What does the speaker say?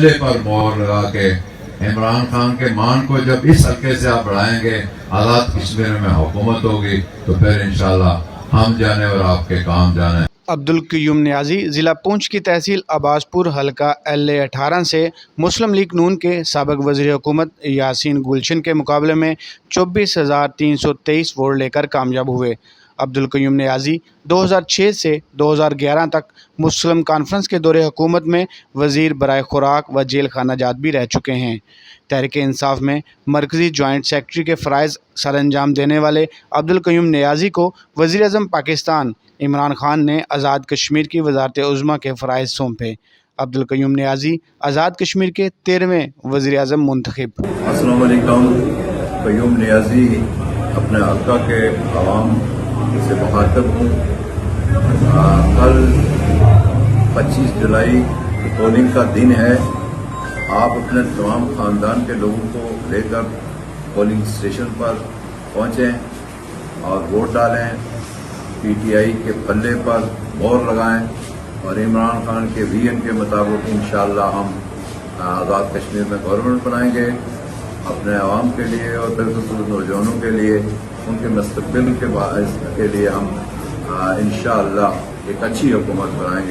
पल्ले पर मोहर लगा के, इमरान खान के मान को जब इस हल्के से आप बढ़ाएँगे आज़ाद कश्मीर में हुकूमत होगी तो फिर इंशाल्लाह हम जाने और आपके काम जाने। अब्दुल क्यूम न्याजी ज़िला पुंछ की तहसील अब्बासपुर, हलका एल ए अठारह से मुस्लिम लीग नून के सबक वजी हुकूमत यासीन गुलशन के मुकाबले में चौबीस हज़ार तीन सौ तेईस वोट लेकर कामयाब हुए। अब्दुल क्यूम न्याजी 2006 से 2011 तक मुस्लिम कॉन्फ्रेंस के दौरे हुकूमत में वज़ीर बरए खुराक व जेल खाना जात भी रह चुके हैं। तहरीक इंसाफ में मरकज़ी जॉइंट सेक्रेटरी के फ़रज़ सर अंजाम देने वाले अब्दुल क्यूम न्याजी को वज़ी अजम पाकिस्तान इमरान खान ने आज़ाद कश्मीर की वजारत उज़मा के फ़रज़ सौंपे। अब्दुल क्यूम न्याजी आज़ाद कश्मीर के तेरहवें वज़ी अजम मुंतखब। कयूम नियाजी अपने हल्का के आवाम से मुखातब हूँ। कल 25 जुलाई पोलिंग का दिन है। आप अपने तमाम ख़ानदान के लोगों को लेकर पोलिंग स्टेशन पर पहुँचें और वोट डालें। पीटीआई के पल्ले पर मोहर लगाएँ और इमरान खान के वीएन के मुताबिक इंशाल्लाह हम आज़ाद कश्मीर में गवर्नमेंट बनाएँगे। अपने आवाम के लिए और बिलखसूस नौजवानों के लिए उनके मुस्तबिल के, बा- के लिए हम इन एक अच्छी हुकूमत बनाएँगे।